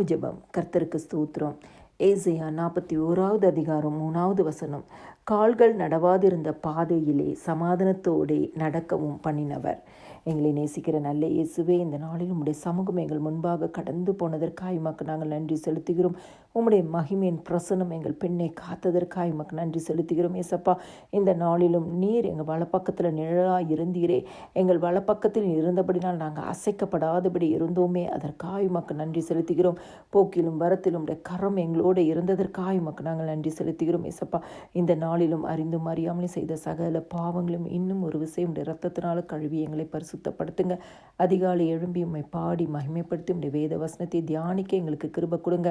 முதலாவது ஜெபம். கர்த்தருக்கு ஸ்தூத்திரம். ஏசையா நாற்பத்தி ஓராவது அதிகாரம் மூணாவது வசனம். கால்கள் நடவாதிருந்த பாதையிலே சமாதானத்தோடே நடக்கவும் பண்ணினவர். எங்களை நேசிக்கிற நல்ல இயேசுவே இந்த நாளில் உம்முடைய சமூகம் எங்கள் முன்பாக கடந்து போனதற்காக உமக்கு நாங்கள் நன்றி செலுத்துகிறோம். உம்முடைய மகிமையின் பிரசனம் எங்கள் பெண்ணை காத்ததற்காக உமக்கு நன்றி செலுத்துகிறோம். ஏசப்பா இந்த நாளிலும் நீர் எங்கள் வலப்பக்கத்தில் நிழலாக இருந்தீரே. எங்கள் வலப்பக்கத்தில் இருந்தபடினால் நாங்கள் அசைக்கப்படாதபடி இருந்தோமே. அதற்காக உமக்கு நன்றி செலுத்துகிறோம். போக்கிலும் வரத்திலும் உடைய கரம் எங்களோடு இருந்ததற்காக உமக்கு நாங்கள் நன்றி செலுத்துகிறோம். ஏசப்பா இந்த நாளிலும் அறிந்தும் அறியாமலும் செய்த சகல பாவங்களும் இன்னும் ஒரு விஷயம் உடைய ரத்தத்தினால கழுவி எங்களை பரிசு சுத்தப்படுத்துங்க. அதிகாலை எழும்பி உண்மை பாடி மகிமைப்படுத்தி உடைய வேத வசனத்தை தியானிக்க எங்களுக்கு கிருபை கொடுங்க.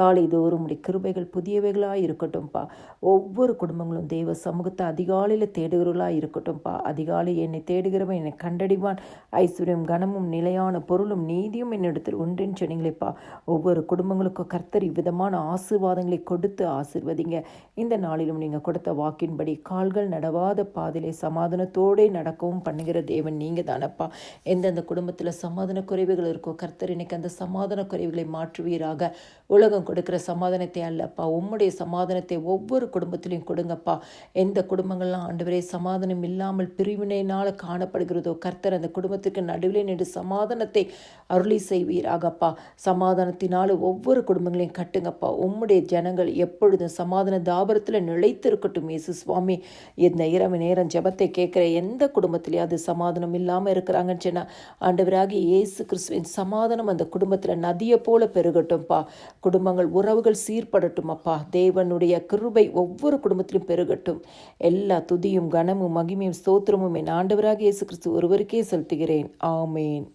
காலை தோறும் உடைய கிருபைகள் புதியவைகளாக இருக்கட்டும்ப்பா ஒவ்வொரு குடும்பங்களும் தெய்வ சமூகத்தை அதிகாலையில் தேடுகிறவர்களாக இருக்கட்டும்ப்பா அதிகாலை என்னை தேடுகிறவன் என்னை கண்டடிவான் ஐஸ்வர்யம் கனமும் நிலையான பொருளும் நீதியும் என்னிடத்தில் ஒன்றின் சொன்னீங்களேப்பா. ஒவ்வொரு குடும்பங்களுக்கும் கர்த்தர் இவ்விதமான ஆசீர்வாதங்களை கொடுத்து ஆசிர்வதிங்க. இந்த நாளிலும் நீங்கள் கொடுத்த வாக்கின்படி கால்கள் நடவாத பாதையிலே சமாதானத்தோடே நடக்கவும் பண்ணுகிற தேவன் நீங்கள் தான் தானப்பா எந்தெந்த குடும்பத்தில் சமாதான குறைவுகள் இருக்கோ கர்த்தர் இன்னைக்கு அந்த சமாதான குறைவுகளை மாற்றுவீராக. உலகம் கொடுக்கிற சமாதானத்தை அல்லப்பா. உம்முடைய சமாதானத்தை ஒவ்வொரு குடும்பத்திலையும் கொடுங்கப்பா. எந்த குடும்பங்கள்லாம் ஆண்டவரே சமாதானம் இல்லாமல் பிரிவினையினால் காணப்படுகிறதோ கர்த்தர் அந்த குடும்பத்துக்கு நடுவிலே நின்று சமாதானத்தை அருளி செய்வீராகப்பா. சமாதானத்தினால் ஒவ்வொரு குடும்பங்களையும் கட்டுங்கப்பா. உம்முடைய ஜனங்கள் எப்பொழுதும் சமாதான தாபரத்தில் நிலைத்து இருக்கட்டும் இயேசு சுவாமி. இந்த இரவு நேரம் ஜெபத்தை கேட்குற எந்த குடும்பத்திலேயாவது சமாதானம் இல்லாமல் இல்லாமல் இருக்கிறாங்கன்னு சொன்னால் ஆண்டவராகி இயேசு கிறிஸ்துவின் சமாதானம் அந்த குடும்பத்தில் நதியை போல பெருகட்டும்ப்பா குடும்பங்கள் உறவுகள் சீர்படட்டும் அப்பா தேவனுடைய கிருபை ஒவ்வொரு குடும்பத்திலும் பெருகட்டும். எல்லா துதியும் கனமும் மகிமையும் ஸ்தோத்திரமும் என் ஆண்டவராக இயேசு கிறிஸ்து ஒருவருக்கே செலுத்துகிறேன். ஆமேன்.